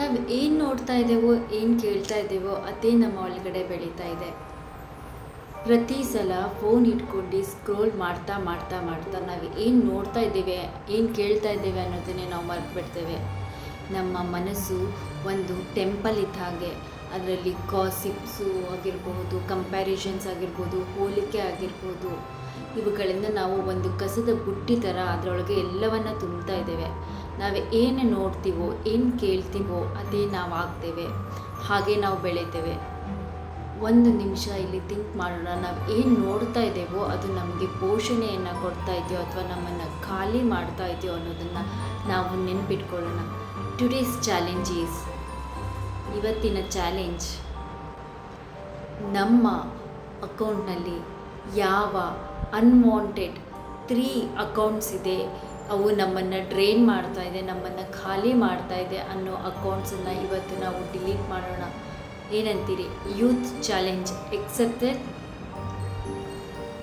ನಾವು ಏನು ನೋಡ್ತಾ ಇದ್ದೇವೋ, ಏನು ಕೇಳ್ತಾ ಇದ್ದೇವೋ, ಅದೇ ನಮ್ಮ ಒಳಗಡೆ ಬೆಳೀತಾ ಇದೆ. ಪ್ರತಿ ಸಲ ಫೋನ್ ಇಟ್ಕೊಂಡು ಸ್ಕ್ರೋಲ್ ಮಾಡ್ತಾ ಮಾಡ್ತಾ ಮಾಡ್ತಾ ನಾವು ಏನು ನೋಡ್ತಾ ಇದ್ದೇವೆ, ಏನು ಕೇಳ್ತಾ ಇದ್ದೇವೆ ಅನ್ನೋದನ್ನೇ ನಾವು ಮರೆತು ಬಿಡ್ತೇವೆ ನಮ್ಮ ಮನಸ್ಸು ಒಂದು ಟೆಂಪಲ್ ಇದ್ದ ಹಾಗೆ, ಅದರಲ್ಲಿ ಕಾಸಿಪ್ಸು ಆಗಿರ್ಬೋದು ಕಂಪ್ಯಾರಿಷನ್ಸ್ ಆಗಿರ್ಬೋದು, ಹೋಲಿಕೆ ಆಗಿರ್ಬೋದು, ಇವುಗಳಿಂದ ನಾವು ಒಂದು ಕಸದ ಬುಟ್ಟಿ ಥರ ಅದರೊಳಗೆ ಎಲ್ಲವನ್ನು ತುಂಬ್ತಾ ಇದ್ದೇವೆ. ನಾವು ಏನು ನೋಡ್ತೀವೋ, ಏನು ಕೇಳ್ತೀವೋ ಅದೇ ನಾವು ಆಗ್ತೇವೆ ಹಾಗೆ ನಾವು ಬೆಳಿತೇವೆ. ಒಂದು ನಿಮಿಷ ಇಲ್ಲಿ ಥಿಂಕ್ ಮಾಡೋಣ. ನಾವು ಏನು ನೋಡ್ತಾ ಇದ್ದೇವೋ ಅದು ನಮಗೆ ಪೋಷಣೆಯನ್ನು ಕೊಡ್ತಾ ಇದೆಯೋ ಅಥವಾ ನಮ್ಮನ್ನು ಖಾಲಿ ಮಾಡ್ತಾ ಇದೆಯೋ ಅನ್ನೋದನ್ನು ನಾವು ನೆನ್ಪಿಟ್ಕೊಳ್ಳೋಣ. ಟುಡೇಸ್ ಚಾಲೆಂಜ್ ಈಸ್ ಇವತ್ತಿನ ಚಾಲೆಂಜ್ ನಮ್ಮ ಅಕೌಂಟ್ನಲ್ಲಿ ಯಾವ ಅನ್ವಾಂಟೆಡ್ ತ್ರೀ ಅಕೌಂಟ್ಸ್ ಇದೆ? ಅವು ನಮ್ಮನ್ನು ಡ್ರೈನ್ ಮಾಡ್ತಾ ಇದೆ, ನಮ್ಮನ್ನು ಖಾಲಿ ಮಾಡ್ತಾ ಇದೆ ಅನ್ನೋ ಅಕೌಂಟ್ಸನ್ನು ಇವತ್ತು ನಾವು ಡಿಲೀಟ್ ಮಾಡೋಣ. ಏನಂತೀರಿ? Youth challenge accepted